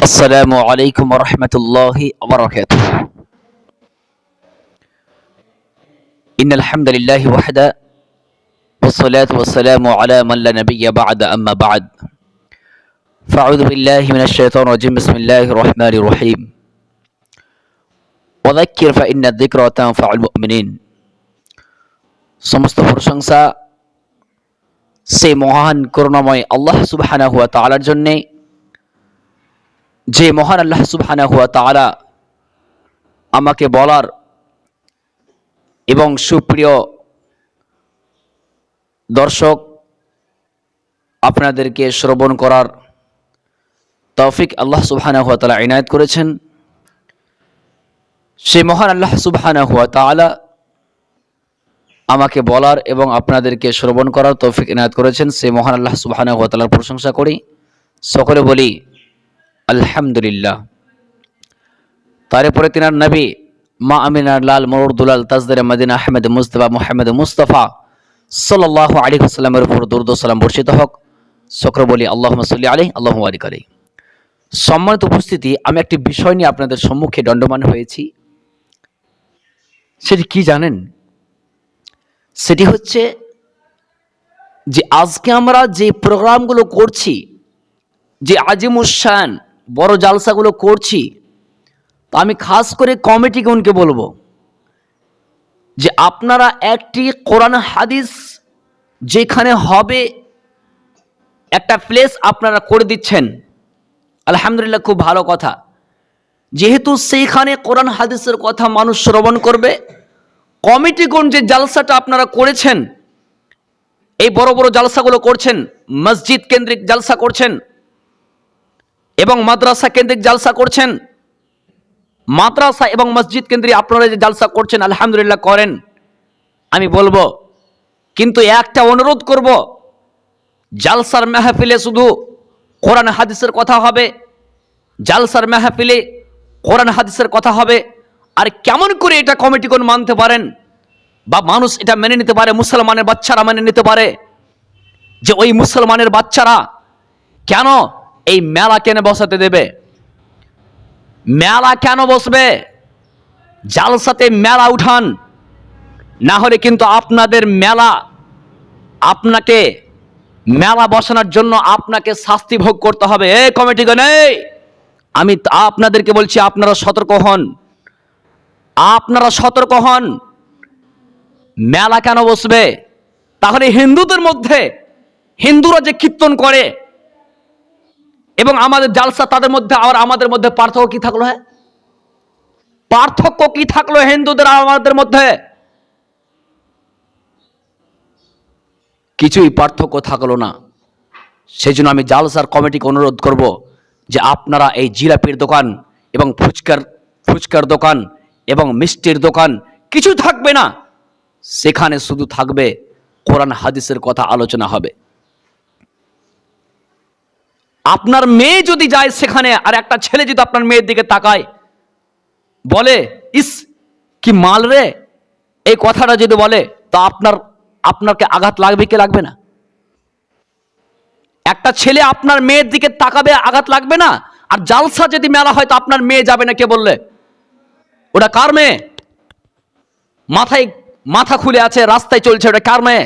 السلام عليكم ورحمة الله وبركاته إن الحمد لله وحده والصلاة والسلام على من لا نبي بعد أما بعد فأعوذ بالله من الشيطان الرجيم بسم الله الرحمن الرحيم وذكر فإن الذكرى تنفع المؤمنين সমস্ত প্রশংসা সেই মহান করুণাময় আল্লাহ সুবহানাহু ওয়া তাআলার জন্যে যে মহান আল্লাহ সুবহানাহু ওয়া তাআলা আমাকে বলার এবং সুপ্রিয় দর্শক, আপনাদেরকে শ্রবণ করার তৌফিক আল্লাহ সুবহানা ওয়া তাআলা ইনায়েত করেছেন। সে মহান আল্লাহ সুবহানাহু ওয়া তাআলা আমাকে বলার এবং আপনাদেরকে শ্রবণ করার তৌফিক ইনায়াত করেছেন। সে মহান আল্লাহ সুবহানা ওয়া তাআলার প্রশংসা করি। সকলে বলি আলহামদুলিল্লাহ। তারপরে তিনার নবী, মা আমিনার লাল মরুদুলাল তাজদের মদিনা আহমেদ মুস্তফা মোহাম্মদ মুস্তফা সাল্লাহ আলী হাসলামের উপর দুর্দসালাম বর্ষিত হোক। সকলে বলি আল্লাহ সাল্লি আলী আল্লাহ আলিক আলী সম্মানিত উপস্থিতি, আমি একটি বিষয় নিয়ে আপনাদের সম্মুখে দণ্ডমান হয়েছি। সেটি কি জানেন? সেটি হচ্ছে যে আজকে আমরা যে প্রোগ্রামগুলো করছি, যে আজিমুসান বড় জালসাগুলো করছি, তা আমি খাস করে কমিটিগণকে বলব যে আপনারা একটি কোরআন হাদিস যেখানে হবে একটা প্লেস আপনারা করে দিচ্ছেন। আলহামদুলিল্লাহ খুব ভালো কথা। যেহেতু সেইখানে কোরআন হাদিসের কথা মানুষ শ্রবণ করবে কমিটিগণ যে জালসাটা আপনারা করেছেন, এই বড় বড় জালসাগুলো করছেন, মসজিদ কেন্দ্রিক জালসা করছেন এবং মাদ্রাসা কেন্দ্রিক জালসা করছেন। মাদ্রাসা এবং মসজিদ কেন্দ্রিক আপনারা যে জালসা করছেন, আলহামদুলিল্লাহ করেন। আমি বলব, কিন্তু একটা অনুরোধ করব, জালসার মেহফিলে শুধু কোরআন হাদিসের কথা হবে, জালসার মেহফিলে কোরআন হাদিসের কথা হবে, আর কেমন করে এটা কমিটিগণ মানতে পারেন, বা মানুষ এটা মেনে নিতে পারে, মুসলমানের বাচ্চারা মেনে নিতে পারে, যে ওই মুসলমানের বাচ্চারা কেন এই মেলা কেন বসাতে দেবে? মেলা কেন বসবে? জালসাতে মেলা উঠান। না হলে কিন্তু আপনাদের মেলা, আপনাকে মেলা বসানোর জন্য আপনাকে শাস্তি ভোগ করতে হবে। এই কমিটিগণ, এই! আমি আপনাদেরকে বলছি, আপনারা সতর্ক হন। আপনারা সতর্ক হন। মেলা কেন বসবে? তাহলে হিন্দুদের মধ্যে, হিন্দুরা যে কীর্তন করে এবং আমাদের জালসা তাদের মধ্যে আর আমাদের মধ্যে পার্থক্য কি থাকল হ্যাঁ? পার্থক্য কি থাকল হিন্দুদের আমাদের মধ্যে? কিছুই পার্থক্য থাকল না। সেই জন্য আমি জালসার কমিটিকে অনুরোধ করব যে আপনারা এই জিলাপির দোকান এবং ফুচকার ফুচকার দোকান এবং মিষ্টির দোকান কিছু থাকবে না। সেখানে শুধু থাকবে কোরআন হাদিসের কথা আলোচনা হবে। আপনার মেয়ে যদি যায় সেখানে, আর একটা ছেলে যদি আপনার মেয়ের দিকে তাকায়, বলে, ইস, কি মাল রে? এই কথাটা যদি বলে, তা আপনার আপনাকে আঘাত লাগবে কি লাগবে না? একটা ছেলে আপনার মেয়ের দিকে তাকাবে, আঘাত লাগবে না? আর জালসা যদি মেলা হয়, তো আপনার মেয়ে যাবে না, কে বললে? ওটা কার মেয়ে? মাথায়, মাথা খুলে আছে, রাস্তায় চলছে, ওটা কার মেয়ে?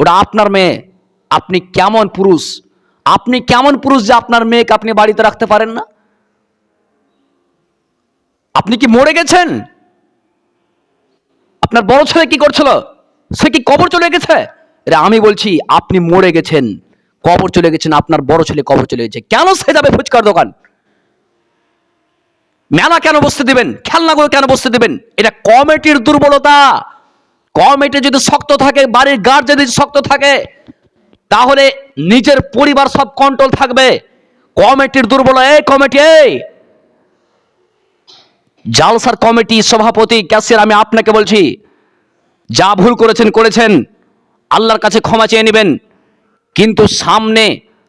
ওটা আপনার মেয়ে। আপনি কেমন পুরুষ? আপনি কেমন পুরুষ যে আপনার মেয়েকে আপনি বাড়িতে রাখতে পারেন না? আপনি কি মরে গেছেন? আপনার বড় ছেলে কি করছিল? সে কি কবর চলে গেছে? রে আমি বলছি, আপনি মরে গেছেন, কবর চলে গেছেন, আপনার বড় ছেলে কবর চলে গেছে। কেন সে যাবে ফুচকার দোকান? মেলা কেন বসতে দিবেন? খেলনাগুলো কেন বসতে দিবেন? এটা কমিটির দুর্বলতা। কমিটি যদি শক্ত থাকে, বাড়ির গার্ড যদি শক্ত থাকে তাহলে নিজের পরিবার সব কন্ট্রোল থাকবে। কমিটির দুর্বল, এই কমিটি, এই। জালসার কমিটি সভাপতি ক্যাশিয়ার আমি আপনাকে বলছি, যা ভুল করেছেন করেছেন। আল্লাহর কাছে ক্ষমা চেয়ে নেবেন। কিন্তু সামনে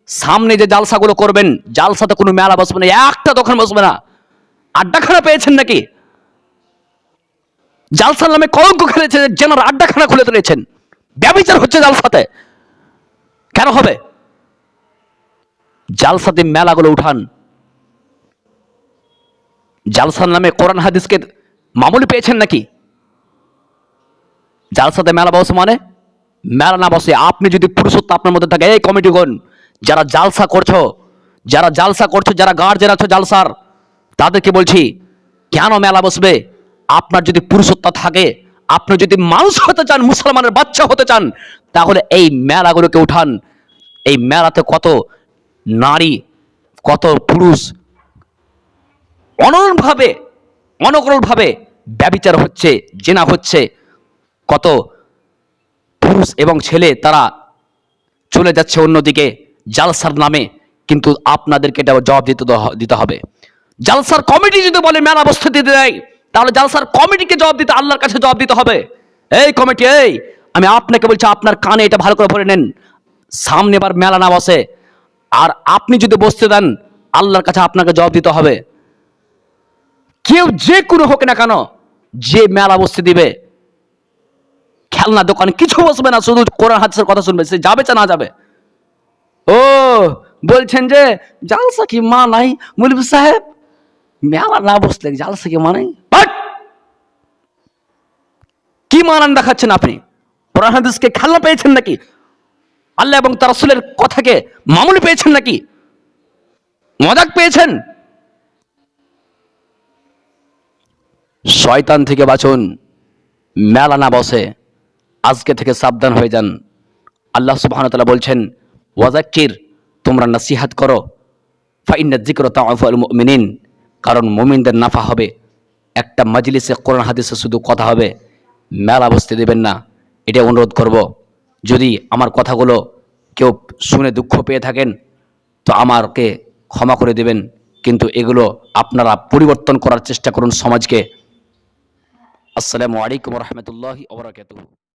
সামনে যে জালসাগুলো করবেন, জালসাতে কোনো মেলা বসবে না, একটা দোকান বসবে না। আড্ডাখানা পেয়েছেন নাকি? জালসার নামে কলঙ্ক খেলেছে যেনার আড্ডাখানা খুলে তুলেছেন। ব্যবচার হচ্ছে জালসাতে। কেন হবে? জালসাতে মেলাগুলো উঠান। জালসার নামে কোরআন হাদিসকে মামুলি পেয়েছেন নাকি? জালসাতে মেলা বসে মানে? মেলা না বসে। আপনি যদি পুরুষত্ব আপনার মধ্যে থাকে, এই কমিটিগণ যারা জালসা করছ, যারা জালসা করছ, যারা গার্জেন আছো জালসার, তাদেরকে বলছি, কেন মেলা বসবে? আপনার যদি পুরুষত্ব থাকে, আপনি যদি মানুষ হতে চান, মুসলমানের বাচ্চা হতে চান, তাহলে এই মেলাগুলোকে উঠান। এই মেলাতে কত নারী, কত পুরুষ অনলভাবে অনকরণভাবে ব্যবিচার হচ্ছে, জেনা হচ্ছে, কত পুরুষ এবং ছেলে তারা চলে যাচ্ছে অন্যদিকে, জালসার নামে, কিন্তু আপনাদেরকে এটা জবাব দিতে দিতে হবে। জালসার কমিটি যদি বলে মেলা বস্তু দিতে দেয়, তাহলে জালসার কমিটিকে জবাব দিতে আল্লাহর কাছে জবাব দিতে হবে। এই কমিটি, এই, আমি আপনাকে বলছি, আপনার কানে এটা ভালো করে ভরে নেন। সামনে এবার মেলা না বসে আর আপনি যদি বসতে দেন, আল্লাহর কাছে আপনাকে জবাব দিতে হবে। কেউ যে কোনো হোক না কেন, যে মেলা বসতে দিবে, খেলনা দোকান কিছু বসবে না, শুধু কোরআন হাদিসের কথা শুনবে, সে যাবে না যাবে। ও, বলছেন যে, জালসা কি মা নাই? মুলিম সাহেব, মেলা না বসলে জালসা কি মা নাই? বাট! কি মানান দেখাচ্ছেন আপনি? কোরআন হাদিসকে খেলনা পেয়েছেন নাকি? আল্লাহ এবং তার রাসূলের কথাকে মামুলি পেয়েছেন নাকি? মজাক পেয়েছেন? শয়তান থেকে বাঁচুন, মেলা না বসে, আজকে থেকে সাবধান হয়ে যান। আল্লাহ তাআলা বলছেন ওয়াজাক্কির তোমরা নসিহাত করো। ফাইন্না যিকরা তাআফুল মুমিনিন, কারণ মুমিনদের নাফা হবে। একটা মজলিসে কোরআন হাদিসে শুধু কথা হবে, মেলা বসতে দেবেন না। এটা অনুরোধ করব। যদি আমার কথাগুলো কেউ শুনে দুঃখ পেয়ে থাকেন, তো আমাকে ক্ষমা করে দেবেন। কিন্তু এগুলো আপনারা পরিবর্তন করার চেষ্টা করুন সমাজকে। আসসালামু আলাইকুম রহমতুল্লাহ ওবরাকাতুহু